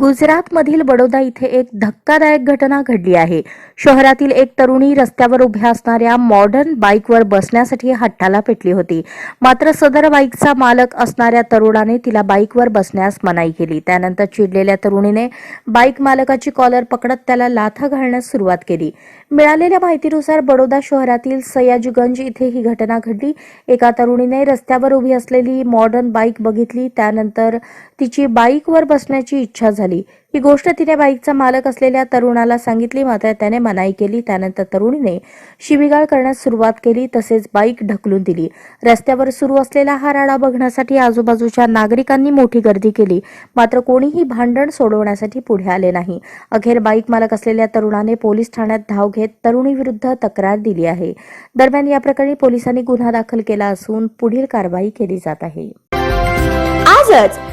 गुजरातमधील बडोदा इथे एक धक्कादायक घटना घडली आहे. शहरातील एक तरुणी रस्त्यावर उभ्या असणाऱ्या मॉडर्न बाईकवर बसण्यासाठी हट्टाला पेटली होती. मात्र सदर बाईकचा मालक असणाऱ्या तरुणाने तिला बाईकवर बसण्यास मनाई केली. त्यानंतर चिडलेल्या तरुणीने बाईक मालकाची कॉलर पकडत त्याला लाथा घालण्यास सुरुवात केली. मिळालेल्या माहितीनुसार बडोदा शहरातील सयाजीगंज इथे ही घटना घडली. एका तरुणीने रस्त्यावर उभी असलेली मॉडर्न बाईक बघितली. त्यानंतर तिची बाईकवर बसण्याची इच्छा झाली. ही गोष्ट तिने बाईकचा मालक असलेल्या तरुणाला सांगितली मात्र त्याने मनाई केली. त्यानंतर तरुणीने शिबिगाळ करण्यास सुरुवात केली. तसेच बाईक ढकलून दिली. रस्त्यावर सुरू असलेला हा राडा बघण्यासाठी आजूबाजूच्या नागरिकांनी मोठी गर्दी केली. मात्र कोणीही भांडण सोडवण्यासाठी पुढे आले नाही. अखेर बाईक मालक असलेल्या तरुणाने पोलीस ठाण्यात धाव घेत तरुणीविरुद्ध तक्रार दिली आहे. दरम्यान या प्रकरणी पोलिसांनी गुन्हा दाखल केला असून पुढील कारवाई केली जात आहे. आजच